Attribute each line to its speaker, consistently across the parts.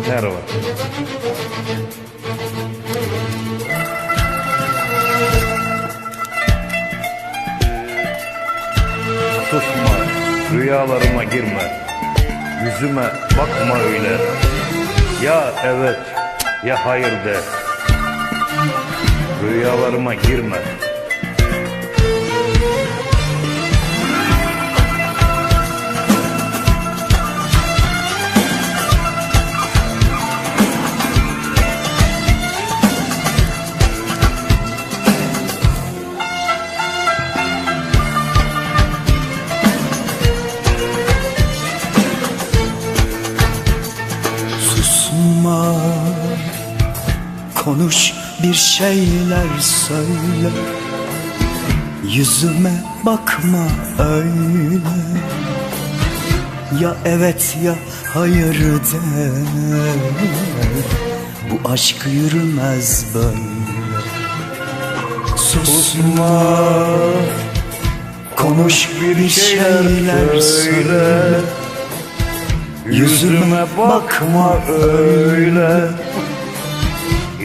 Speaker 1: Merhaba. Susma, rüyalarıma girme. Yüzüme bakma öyle. Ya evet, ya hayır de. Rüyalarıma girme.
Speaker 2: Bir şeyler söyle. Yüzüme bakma öyle. Ya evet ya hayır de. Bu aşk yürümez böyle. Susma. Konuş bir şeyler söyle.
Speaker 1: Yüzüme bakma öyle.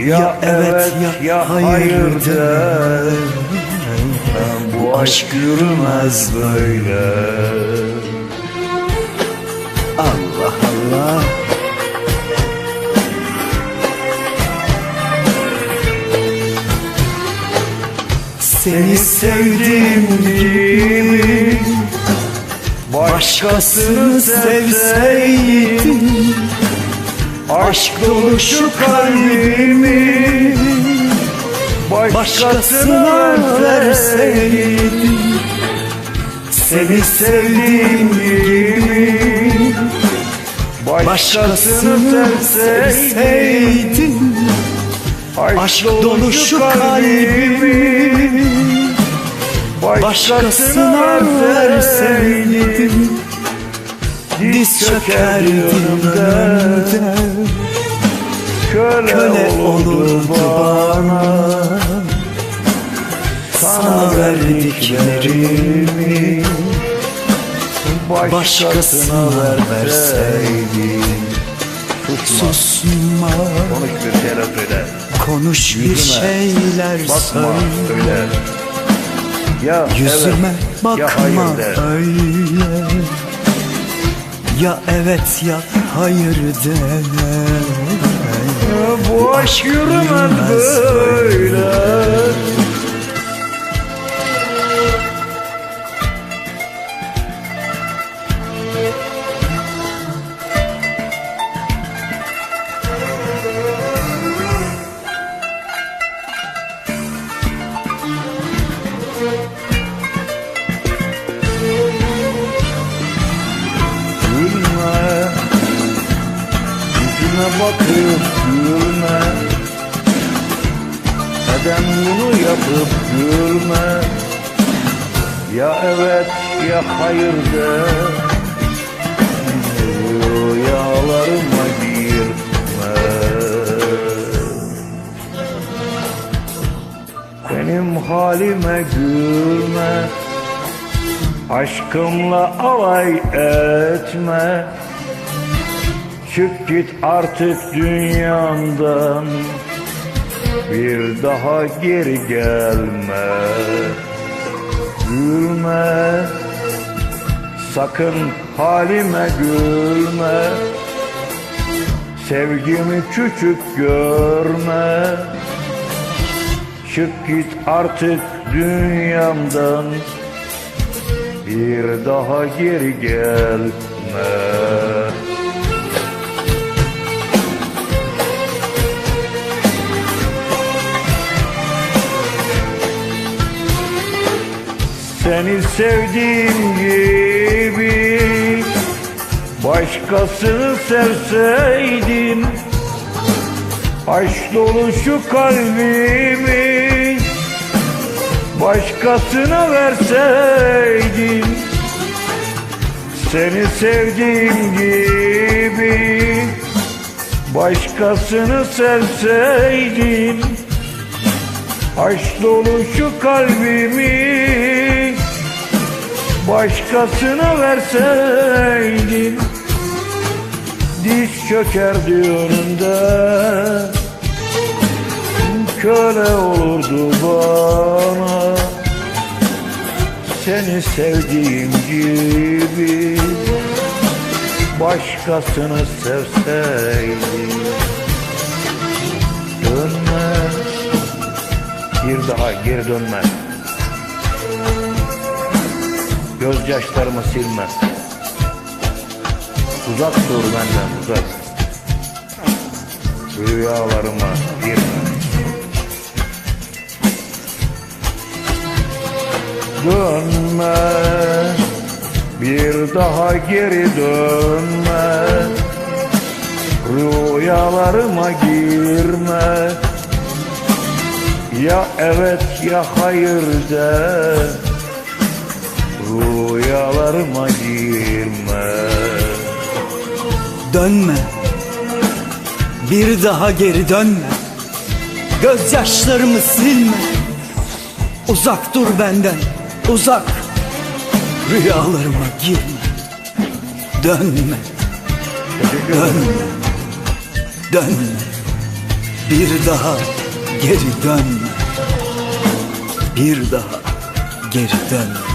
Speaker 2: Ya evet ya hayır de
Speaker 1: Bu aşk yürümez böyle.
Speaker 2: Allah Allah Seni sevdiğim gibi Başkasını sevseydim Aşk dolu şu kalbimi Başkasına verseydim. Seni sevdiğim gibi Başkasını sevseydim Aşk dolu şu kalbimi Başkasına verseydim Diz çökerdim önünde Köle olurdu bana. Sana verdiklerimi Başkasına ver verseydim Susma.
Speaker 1: Konuş bir şeyler söyle.
Speaker 2: Konuş bir şeyler
Speaker 1: Bakma
Speaker 2: söyle.
Speaker 1: Ya
Speaker 2: Yüzüme
Speaker 1: evet,
Speaker 2: bakma
Speaker 1: ya
Speaker 2: öyle Ya evet ya hayır de
Speaker 1: Bu aşk yürümez böyle. Bakıp gülme. Neden bunu yapıp gülme. Ya evet ya hayır de. Rüyalarıma girme. Benim halime gülme. Aşkımla alay etme Çık git artık dünyandan. Bir daha geri gelme. Gülme. Sakın halime gülme. Sevgimi küçük görme. Çık git artık dünyamdan. Bir daha geri gelme Seni sevdiğim gibi Başkasını sevseydin Aşk dolu şu kalbimi Başkasına verseydin Seni sevdiğim gibi Başkasını sevseydin Aşk dolu şu kalbimi Başkasına verseydin Diz çökerdi önünde Köle olurdu bana Seni sevdiğim gibi. Başkasını sevseydi Dönme Bir daha geri dönme Gözyaşlarımı silme. Uzak dur benden uzak. Rüyalarıma girme. Dönme. Bir daha geri dönme. Rüyalarıma girme. Ya evet ya hayır de Rüyalarıma girme.
Speaker 2: Dönme. Bir daha geri dönme. Gözyaşlarımı silme. Uzak dur benden Uzak. Rüyalarıma girme. Dönme. Dönme. Dönme. Bir daha geri dönme. Bir daha geri Dönme